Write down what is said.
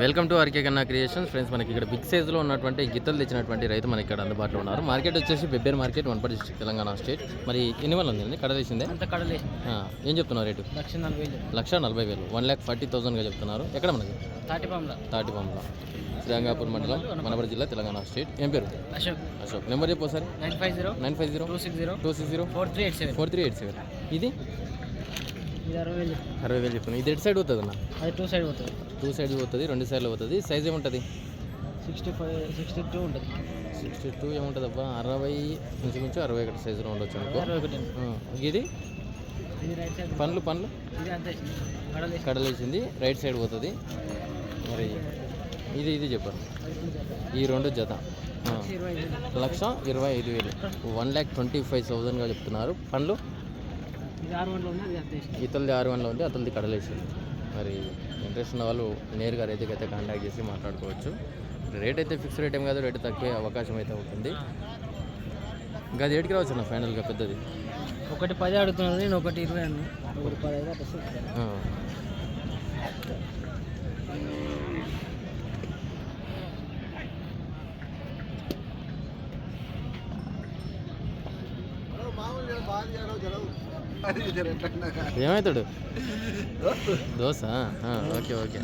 Welcome to R K Kanna creations. Friends మనకి ఇక్కడ big సైజులో ఉన్నటువంటి గిత్తలు తెచ్చినటువంటి రైతు మనకి ఇక్కడ అందుబాటులో ఉన్నారు. మార్కెట్ వచ్చేసి బెబ్బేర్ మార్కెట్ వన్పడి డిస్ట్రిక్ట్ తెలంగాణ స్టేట్. మరి ఎన్ని వల్ల ఉంది కడ వేసిందే అంత కడలే ఆ, ఏం చెప్తున్నారు రేటు? లక్ష నలభై వేలు లక్ష నలభై వేలు. వన్ ల్యాక్ ఫార్టీ థౌసండ్గా చెప్తున్నారు. ఎక్కడ మనకి? తాటిపాముల తాటిపాముల శ్రీరంగాపూర్ మండలం మనబడి జిల్లా తెలంగాణ స్టేట్. ఏం పేరు? అశోక్. అశోక్. నెంబర్ చెప్పు sir nine five zero nine five zero two six zero two six zero four three eight seven. Four three eight seven. ఇది? అరవై వేలు చెప్తున్నాను ఇది ఎటు సైడ్ పోతుంది అన్న? అది టూ సైడ్ పోతుంది. టూ సైడ్స్ పోతుంది రెండు సైడ్లు పోతుంది. సైజ్ ఏముంటుంది? సిక్స్టీ ఫైవ్ సిక్స్టీ టూ ఉంటుంది. సిక్స్టీ టూ ఏముంటుంది అబ్బా అరవై ఇంచుమించు అరవై ఒకటి సైజులో ఉండొచ్చు అనుకో. ఇది? సైడ్ పండ్లు పండ్లు? కడలేసింది రైట్ సైడ్ పోతుంది. మరి ఇది ఇది చెప్పారు ఈ రెండు జత. లక్ష ఇరవై ఐదు వేలు. వన్ ల్యాక్ ట్వంటీ ఫైవ్ థౌజండ్గా చెప్తున్నారు. పండ్లు? ఇతలది ఆరు వందలు ఉంది అతనిది కడలేసింది మరి ఇంట్రెస్ట్ ఉన్న వాళ్ళు నేరుగా రైతుకి అయితే కాంటాక్ట్ చేసి మాట్లాడుకోవచ్చు. రేట్ అయితే ఫిక్స్ రేట్ ఏం కాదు రేట్ తక్కువే అవకాశం అయితే ఉంటుంది. ఇంకా అది ఏడికి రావచ్చు అన్న ఫైనల్గా పెద్దది? ఒకటి పది అడుగుతున్నది నేను ఒకటి ఇరవై అన్న. ఒకటి పది అయితే అట్లా వస్తుంది. ఆ. ఏమవుతాడు దోశ ఓకే ఓకే.